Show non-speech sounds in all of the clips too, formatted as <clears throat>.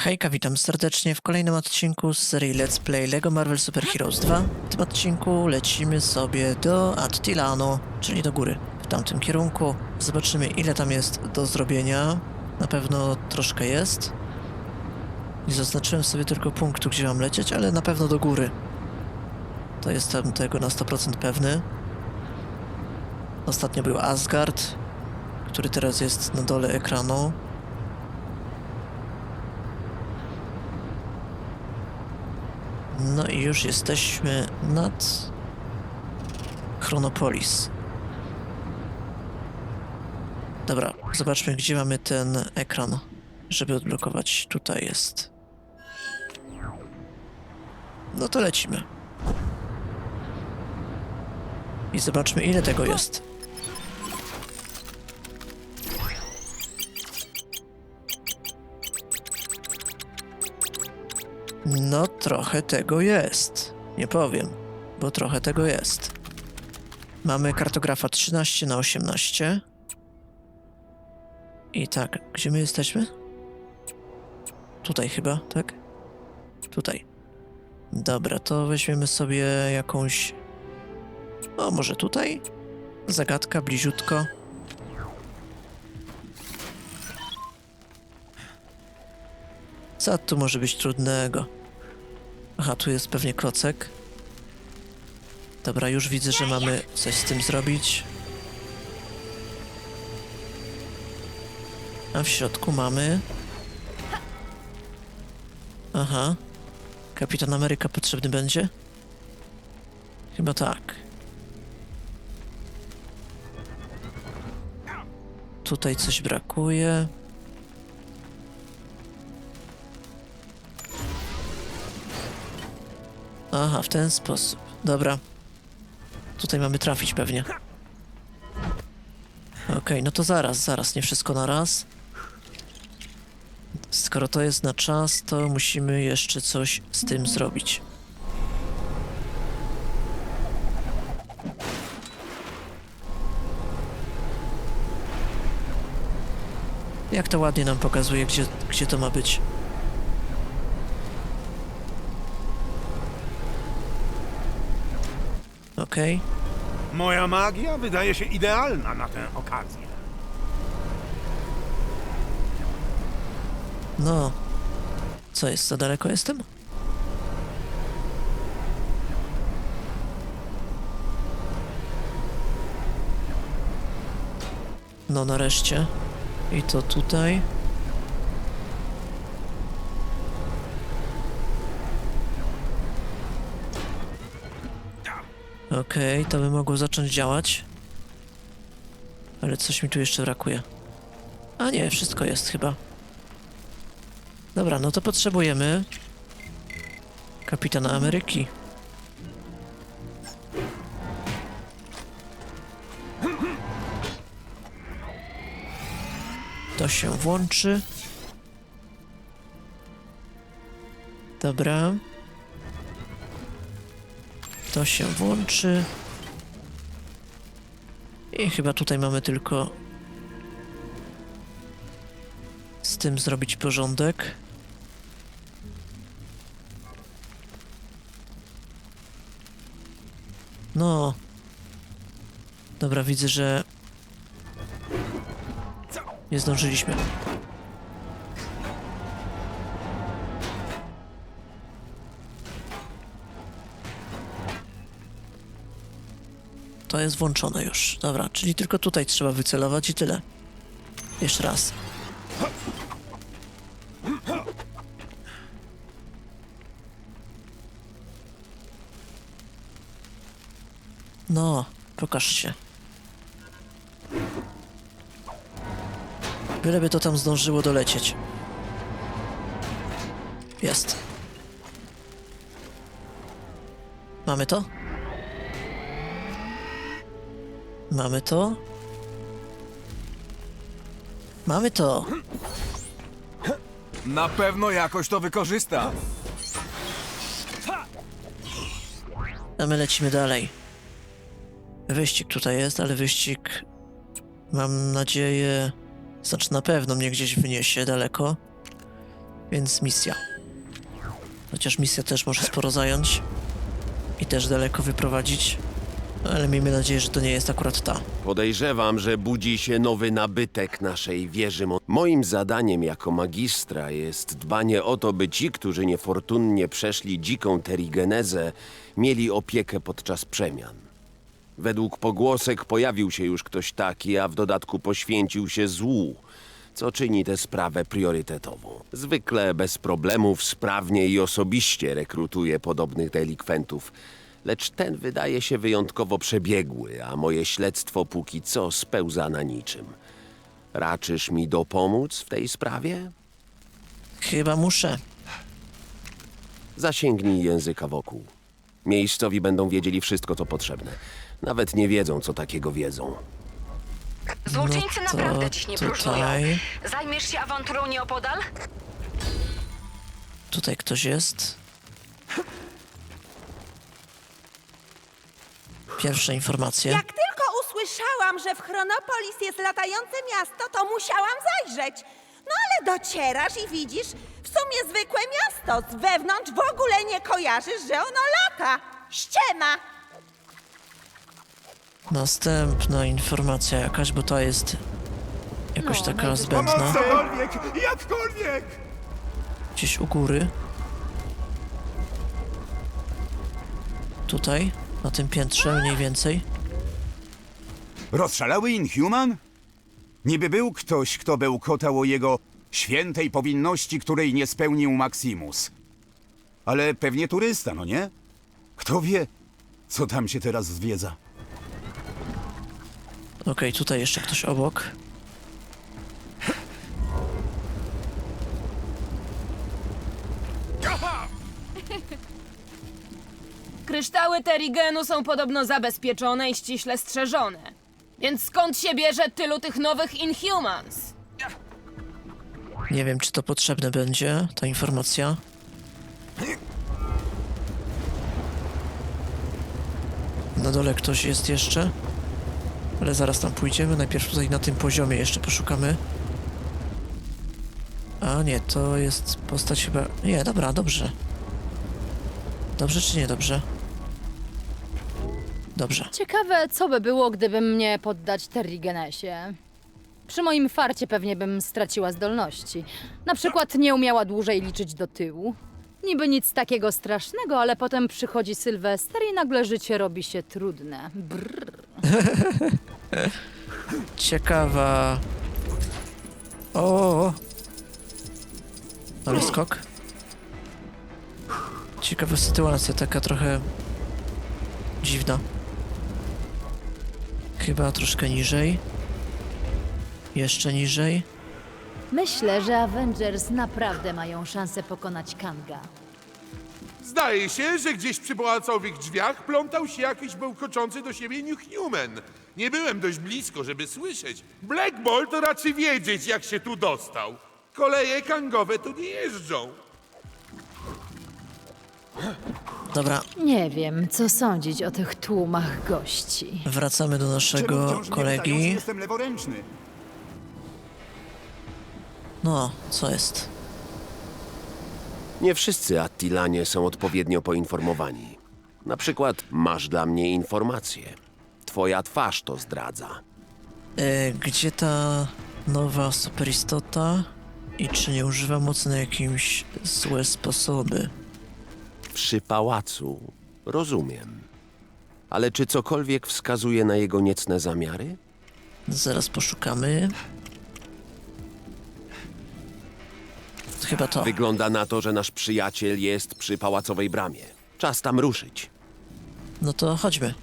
Hejka, witam serdecznie w kolejnym odcinku z serii Let's Play LEGO Marvel Super Heroes 2. W tym odcinku lecimy sobie do Attilano, czyli do góry, w tamtym kierunku. Zobaczymy ile tam jest do zrobienia. Na pewno troszkę jest. Nie zaznaczyłem sobie tylko punktu, gdzie mam lecieć, ale na pewno do góry. To jestem tego na 100% pewny. Ostatnio był Asgard, który teraz jest na dole ekranu. No i już jesteśmy nad Chronopolis. Dobra, zobaczmy gdzie mamy ten ekran, żeby odblokować. Tutaj jest. No to lecimy. I zobaczmy ile tego jest. No, trochę tego jest. Nie powiem, bo trochę tego jest. Mamy kartografa 13 na 18. I tak, gdzie my jesteśmy? Tutaj chyba, tak? Tutaj. Dobra, to weźmiemy sobie jakąś. O, może tutaj? Zagadka bliziutko. Co tu może być trudnego? Aha, tu jest pewnie klocek. Dobra, już widzę, że mamy coś z tym zrobić. A w środku mamy... Aha. Kapitan Ameryka potrzebny będzie? Chyba tak. Tutaj coś brakuje. Aha, w ten sposób. Dobra. Tutaj mamy trafić pewnie. Okej, no to zaraz, zaraz, nie wszystko na raz. Skoro to jest na czas, to musimy jeszcze coś z tym zrobić. Jak to ładnie nam pokazuje, gdzie, gdzie to ma być. Okej. Moja magia wydaje się idealna na tę okazję. No. Co jest, za daleko jestem? No nareszcie. I to tutaj. Okej, to by mogło zacząć działać. Ale coś mi tu jeszcze brakuje. A nie, wszystko jest chyba. Dobra, no to potrzebujemy kapitana Ameryki. To się włączy. Dobra. To się włączy. I chyba tutaj mamy tylko z tym zrobić porządek. No. Dobra, widzę, że nie zdążyliśmy. Jest włączone już. Dobra, czyli tylko tutaj trzeba wycelować i tyle. Jeszcze raz. No, pokaż się. Byleby to tam zdążyło dolecieć. Jest. Mamy to? Mamy to? Mamy to! Na pewno jakoś to wykorzysta. A my lecimy dalej. Wyścig tutaj jest, ale wyścig mam nadzieję, znaczy na pewno mnie gdzieś wyniesie daleko. Więc misja. Chociaż misja też może sporo zająć i też daleko wyprowadzić, ale miejmy nadzieję, że to nie jest akurat ta. Podejrzewam, że budzi się nowy nabytek naszej wieży. Mo- Moim zadaniem jako magistra jest dbanie o to, by ci, którzy niefortunnie przeszli dziką terigenezę, mieli opiekę podczas przemian. Według pogłosek pojawił się już ktoś taki, a w dodatku poświęcił się złu, co czyni tę sprawę priorytetową. Zwykle bez problemów sprawnie i osobiście rekrutuje podobnych delikwentów, lecz ten wydaje się wyjątkowo przebiegły, a moje śledztwo póki co spełza na niczym. Raczysz mi dopomóc w tej sprawie? Chyba muszę. Zasięgnij języka wokół. Miejscowi będą wiedzieli wszystko, co potrzebne. Nawet nie wiedzą, co takiego wiedzą. Złoczyńcy No to naprawdę dziś nie próżnują. tutaj. Zajmiesz się awanturą nieopodal? Tutaj ktoś jest. Pierwsze informacje. Jak tylko usłyszałam, że w Chronopolis jest latające miasto, to musiałam zajrzeć. No ale docierasz i widzisz, w sumie zwykłe miasto. Z wewnątrz w ogóle nie kojarzysz, że ono lata. Ściema! Następna informacja jakaś, bo ta jest jakoś No, taka najwyżej- zbędna. Cokolwiek, jakkolwiek! Gdzieś u góry. Tutaj, na tym piętrze mniej więcej. Rozszalały Inhuman? Niby był ktoś, kto bełkotał o jego świętej powinności, której nie spełnił Maximus. Ale pewnie turysta, no nie? Kto wie, co tam się teraz zwiedza? Okej, tutaj jeszcze ktoś obok. Kryształy Terigenu są podobno zabezpieczone i ściśle strzeżone. Więc skąd się bierze tylu tych nowych Inhumans? Nie wiem, czy to potrzebne będzie, ta informacja. Na dole ktoś jest jeszcze. Ale zaraz tam pójdziemy. Najpierw tutaj na tym poziomie jeszcze poszukamy. A nie, to jest postać chyba... Nie, dobra, dobrze. Dobrze czy nie dobrze? Dobrze. Ciekawe, co by było, gdybym mnie poddać Terrigenesie. Przy moim farcie pewnie bym straciła zdolności. Na przykład nie umiała dłużej liczyć do tyłu. Niby nic takiego strasznego, ale potem przychodzi Sylwester i nagle życie robi się trudne. Brrr. <laughs> Ciekawa... O! Ale skok. Ciekawa sytuacja, taka trochę dziwna. Chyba troszkę niżej. Jeszcze niżej. Myślę, że Avengers naprawdę mają szansę pokonać Kanga. Zdaje się, że gdzieś przy pałacowych drzwiach plątał się jakiś bełkoczący do siebie New Human. Nie byłem dość blisko, żeby słyszeć. Black Ball to raczej wiedzieć, jak się tu dostał. Koleje kangowe tu nie jeżdżą. Dobra, Nie wiem, co sądzić o tych tłumach gości. wracamy do Czemu naszego wciąż nie kolegi. jestem leworęczny? No, co jest? Nie wszyscy Attilanie są odpowiednio poinformowani. Na przykład masz dla mnie informację. Twoja twarz to zdradza. E, gdzie ta nowa superistota? I czy nie używa mocy na jakimś złe sposoby? Przy pałacu. Rozumiem. Ale czy cokolwiek wskazuje na jego niecne zamiary? Zaraz poszukamy. Chyba to. Wygląda na to, że nasz przyjaciel jest przy pałacowej bramie. Czas tam ruszyć. No to chodźmy.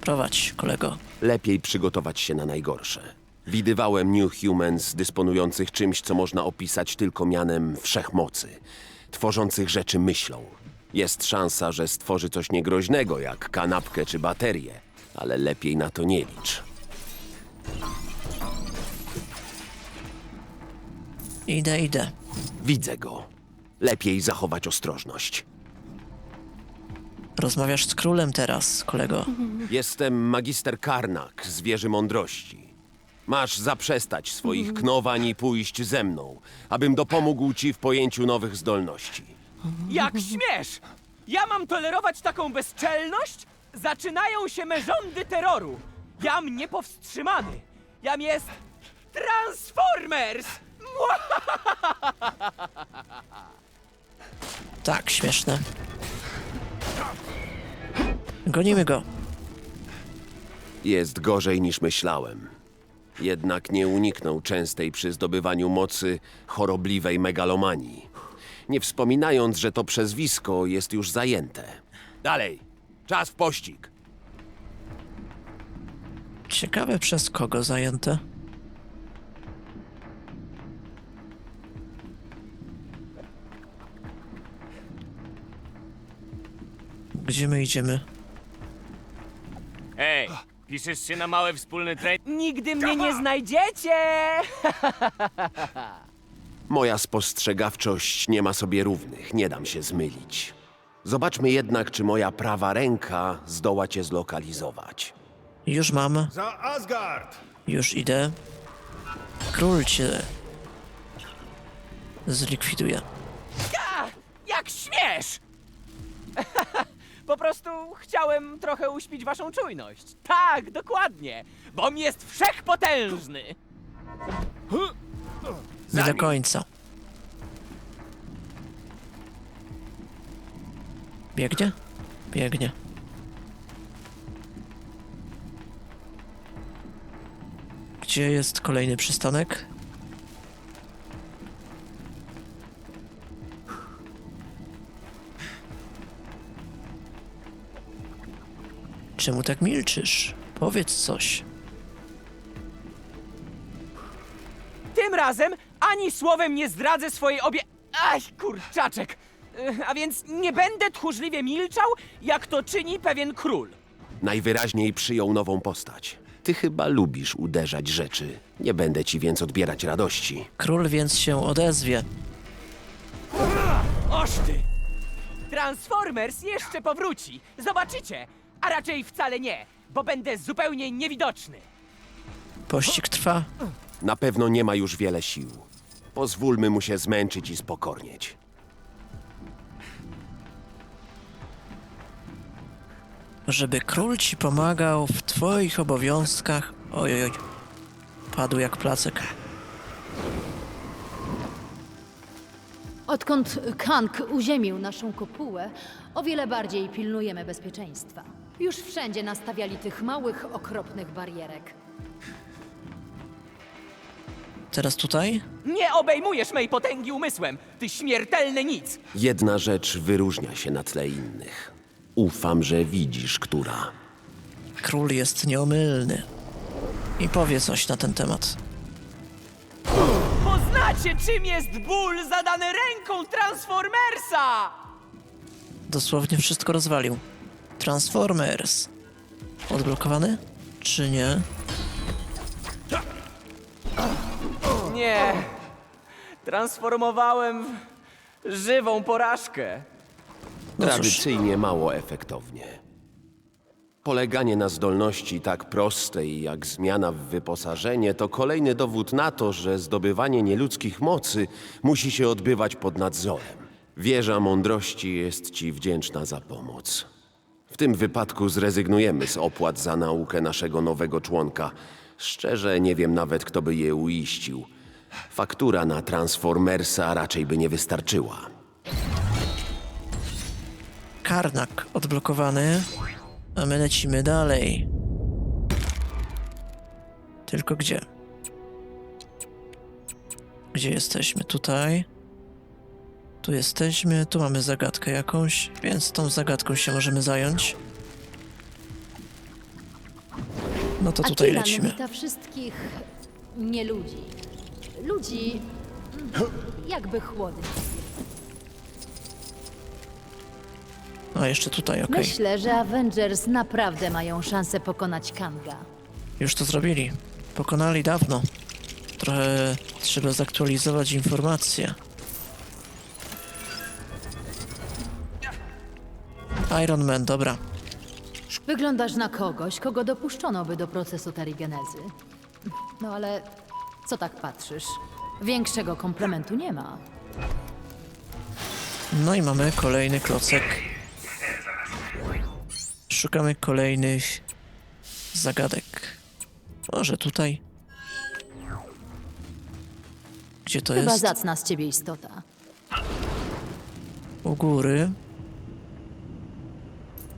Prowadź, kolego. Lepiej przygotować się na najgorsze. Widywałem New Humans dysponujących czymś, co można opisać tylko mianem wszechmocy, tworzących rzeczy myślą. Jest szansa, że stworzy coś niegroźnego, jak kanapkę czy baterię, ale lepiej na to nie licz. Idę, idę. Widzę go. Lepiej zachować ostrożność. Rozmawiasz z królem teraz, kolego. Jestem magister Karnak z Wieży Mądrości. Masz zaprzestać swoich knowań i pójść ze mną, abym dopomógł ci w pojęciu nowych zdolności. Jak śmiesz! Ja mam tolerować taką bezczelność? Zaczynają się me rządy terroru. Jam niepowstrzymany. Jam jest Transformers! <laughs> Tak, śmieszne. Gonimy go. Jest gorzej niż myślałem. Jednak nie uniknął częstej przy zdobywaniu mocy chorobliwej megalomanii. Nie wspominając, że to przezwisko jest już zajęte. Dalej, czas w pościg. Ciekawe przez kogo zajęte. Gdzie my idziemy? Ej, piszesz się na mały wspólny trening? Nigdy mnie nie znajdziecie! <laughs> Moja spostrzegawczość nie ma sobie równych, nie dam się zmylić. Zobaczmy jednak, czy moja prawa ręka zdoła cię zlokalizować. Już mam, Za Asgard! już idę. Król cię zlikwiduje. A, jak śmiesz! <laughs> po prostu chciałem trochę uśpić waszą czujność. Tak, dokładnie. Bom jest wszechpotężny. Nie do końca. Biegnie? Biegnie. Gdzie jest kolejny przystanek? Czemu tak milczysz? Powiedz coś. Tym razem ani słowem nie zdradzę swojej obie... Aj, kurczaczek! Y, A więc nie będę tchórzliwie milczał, jak to czyni pewien król. Najwyraźniej przyjął nową postać. Ty chyba lubisz uderzać rzeczy. Nie będę ci więc odbierać radości. Król więc się odezwie. Oż ty! Transformers jeszcze powróci. Zobaczycie! A raczej wcale nie, bo będę zupełnie niewidoczny. Pościg trwa. Na pewno nie ma już wiele sił. Pozwólmy mu się zmęczyć i spokornieć. Żeby król ci pomagał w twoich obowiązkach. Ojoj. Padł jak placek. Odkąd Kang uziemił naszą kopułę, o wiele bardziej pilnujemy bezpieczeństwa. Już wszędzie nastawiali tych małych, okropnych barierek. Teraz tutaj? Nie obejmujesz mej potęgi umysłem, ty śmiertelny nic! Jedna rzecz wyróżnia się na tle innych. Ufam, że widzisz, która. Król jest nieomylny. I powie coś na ten temat. Poznacie, czym jest ból zadany ręką Transformersa! Dosłownie wszystko rozwalił. Transformers. Odblokowany? Czy nie? Nie. Transformowałem w żywą porażkę. No cóż, Tradycyjnie mało efektownie. Poleganie na zdolności tak prostej jak zmiana w wyposażenie to kolejny dowód na to, że zdobywanie nieludzkich mocy musi się odbywać pod nadzorem. Wieża mądrości jest ci wdzięczna za pomoc. W tym wypadku zrezygnujemy z opłat za naukę naszego nowego członka. Szczerze nie wiem nawet, kto by je uiścił. Faktura na Transformersa raczej by nie wystarczyła. Karnak odblokowany. A my lecimy dalej. Tylko gdzie? Gdzie jesteśmy? Tutaj. Tu jesteśmy, tu mamy zagadkę jakąś, więc tą zagadką się możemy zająć. No to tutaj Akilan lecimy. wita wszystkich. Ludzi mm, jakby chłodni. A jeszcze tutaj, okej. Myślę, że Avengers naprawdę mają szansę pokonać Kanga. Już to zrobili. Pokonali dawno. Trochę trzeba zaktualizować informacje. Iron Man, dobra. Wyglądasz na kogoś, kogo dopuszczono by do procesu terigenezy. No ale co tak patrzysz? Większego komplementu nie ma. No i mamy kolejny klocek. Szukamy kolejnych zagadek. Może tutaj. Gdzie to Chyba jest? zacna z ciebie istota. U góry.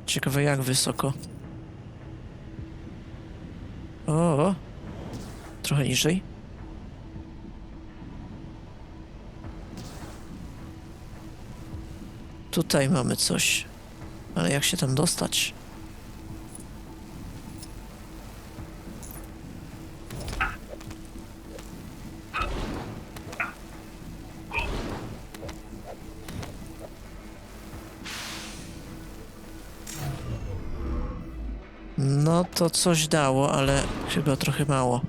Ciekawe jak wysoko. O, trochę niżej. Tutaj mamy coś. Ale jak się tam dostać? No to coś dało, ale chyba trochę mało.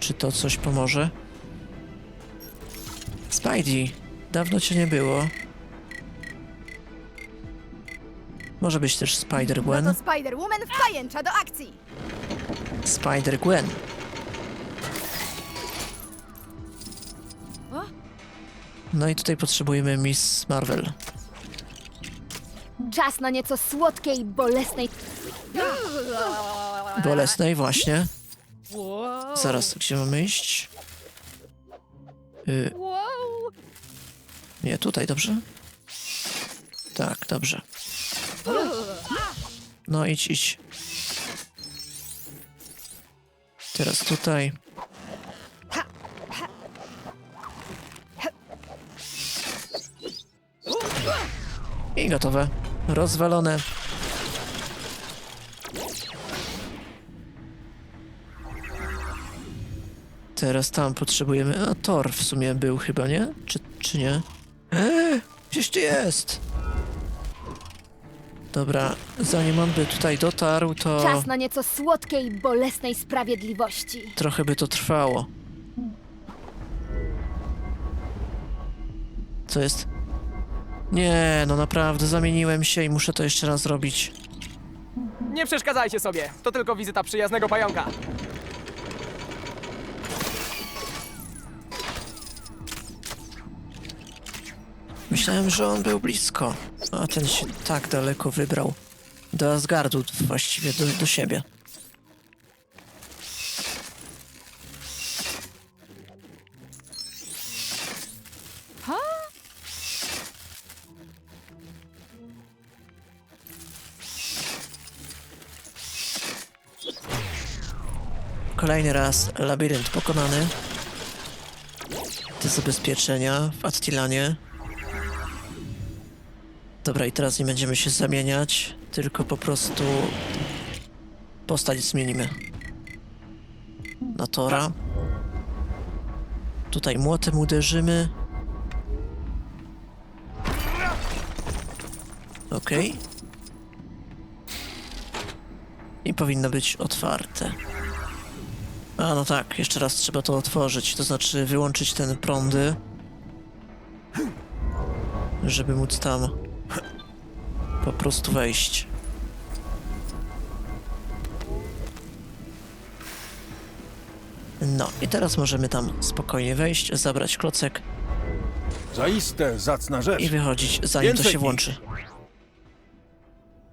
Czy to coś pomoże? Spidey, dawno cię nie było. Może być też Spider-Gwen. No Spider-Woman w pajęcza do akcji! Spider-Gwen. No i tutaj potrzebujemy Miss Marvel. Czas na nieco słodkiej, bolesnej... Bolesnej właśnie. Zaraz, gdzie mamy iść? Y! Nie, tutaj, dobrze? Tak, dobrze. No idź, idź. Teraz tutaj. I gotowe. Rozwalone. Teraz tam potrzebujemy. A Thor w sumie był chyba, nie? Czy, czy nie? Jest! Dobra, zanim on by tutaj dotarł, to Czas na nieco słodkiej, bolesnej sprawiedliwości. trochę by to trwało. Co jest? Nie, no naprawdę, zamieniłem się i muszę to jeszcze raz zrobić. Nie przeszkadzajcie sobie, to tylko wizyta przyjaznego pająka. Myślałem, że on był blisko, a ten się tak daleko wybrał. Do Asgardu właściwie, do, do siebie. Kolejny raz labirynt pokonany. Te zabezpieczenia w Attilanie. Dobra, i teraz nie będziemy się zamieniać, tylko po prostu postać zmienimy. Na Tora. Tutaj młotem uderzymy. Okej. I powinno być otwarte. A no tak, jeszcze raz trzeba to otworzyć, to znaczy wyłączyć ten prądy, żeby móc tam <clears throat> po prostu wejść. No i teraz możemy tam spokojnie wejść, zabrać klocek Zaiste zacna rzecz. i wychodzić, zanim to Więcej się ich. włączy.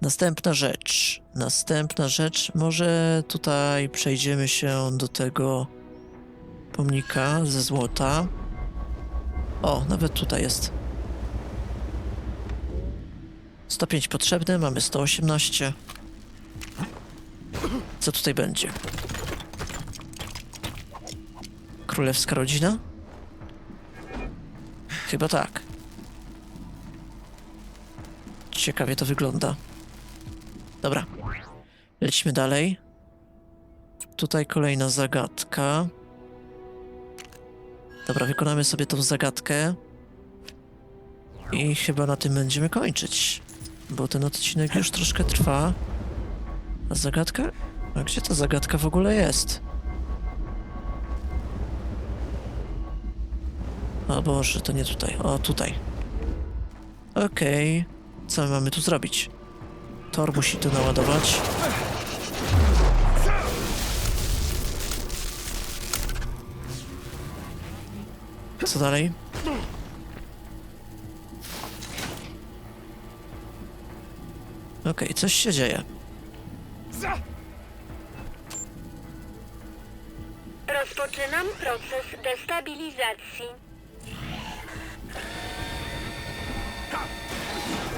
Następna rzecz. Następna rzecz. Może tutaj przejdziemy się do tego pomnika ze złota. O, nawet tutaj jest. 105 potrzebne, mamy 118. Co tutaj będzie? Królewska rodzina? Chyba tak. Ciekawie to wygląda. Dobra. Lećmy dalej. Tutaj kolejna zagadka. Dobra, wykonamy sobie tą zagadkę. I chyba na tym będziemy kończyć. Bo ten odcinek już troszkę trwa. A zagadka? A gdzie ta zagadka w ogóle jest? O Boże, to nie tutaj. O, tutaj. Okej. Co my mamy tu zrobić? Thor musi to naładować. Co dalej? Okej, coś się dzieje. Rozpoczynam proces destabilizacji.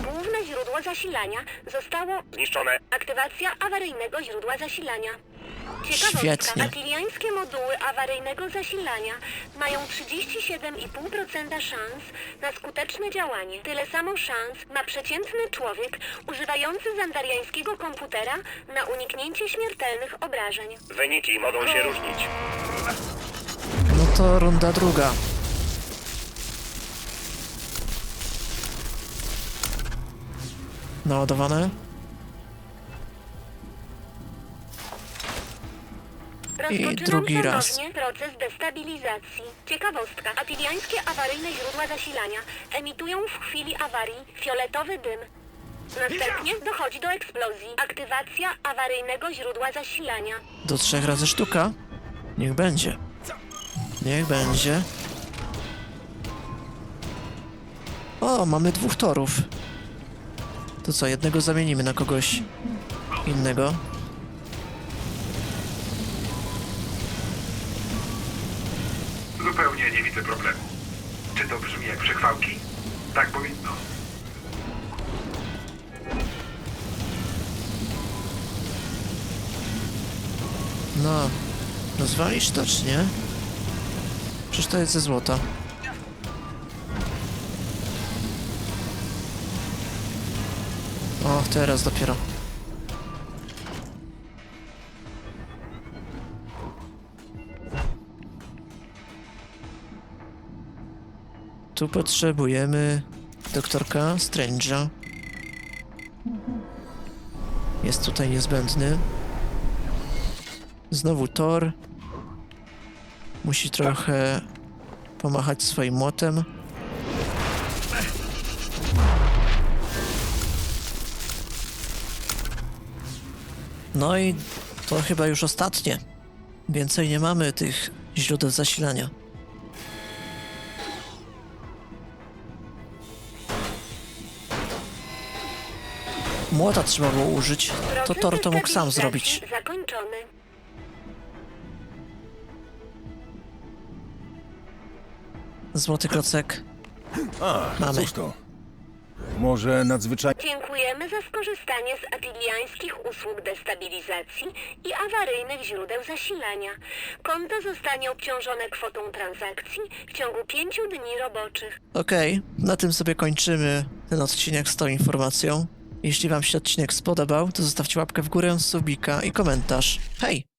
Główne źródło zasilania zostało zniszczone. Aktywacja awaryjnego źródła zasilania. Ciekawostka. Świetnie. Atyliańskie moduły awaryjnego zasilania mają 37,5% szans na skuteczne działanie. Tyle samo szans ma przeciętny człowiek używający zandariańskiego komputera na uniknięcie śmiertelnych obrażeń. Wyniki mogą się różnić. No to runda druga. Naładowane? Rozpoczynam drugi raz. ponownie proces destabilizacji. Ciekawostka. Atyliańskie awaryjne źródła zasilania emitują w chwili awarii fioletowy dym. Następnie dochodzi do eksplozji. Aktywacja awaryjnego źródła zasilania. Do trzech razy sztuka? Niech będzie. Niech będzie. O, mamy dwóch torów. To co, jednego zamienimy na kogoś innego. Nie widzę problemu. Czy to brzmi jak przechwałki? Tak powinno. No, rozwalisz to czy nie? Przecież to jest ze złota. O, teraz dopiero. Tu potrzebujemy doktorka Strange'a. Jest tutaj niezbędny. Znowu Thor. Musi trochę pomachać swoim młotem. No i to chyba już ostatnie. Więcej nie mamy tych źródeł zasilania. Młota trzeba było użyć. To Thor to mógł sam zrobić. Zakończony. Złoty klocek. Mamy. to? Może nadzwyczajnie... Dziękujemy za skorzystanie z atyliańskich usług destabilizacji i awaryjnych źródeł zasilania. Konto zostanie obciążone kwotą transakcji w ciągu pięciu dni roboczych. Okej, na tym sobie kończymy ten odcinek z tą informacją. Jeśli wam się odcinek spodobał, to zostawcie łapkę w górę, subika i komentarz. Hej!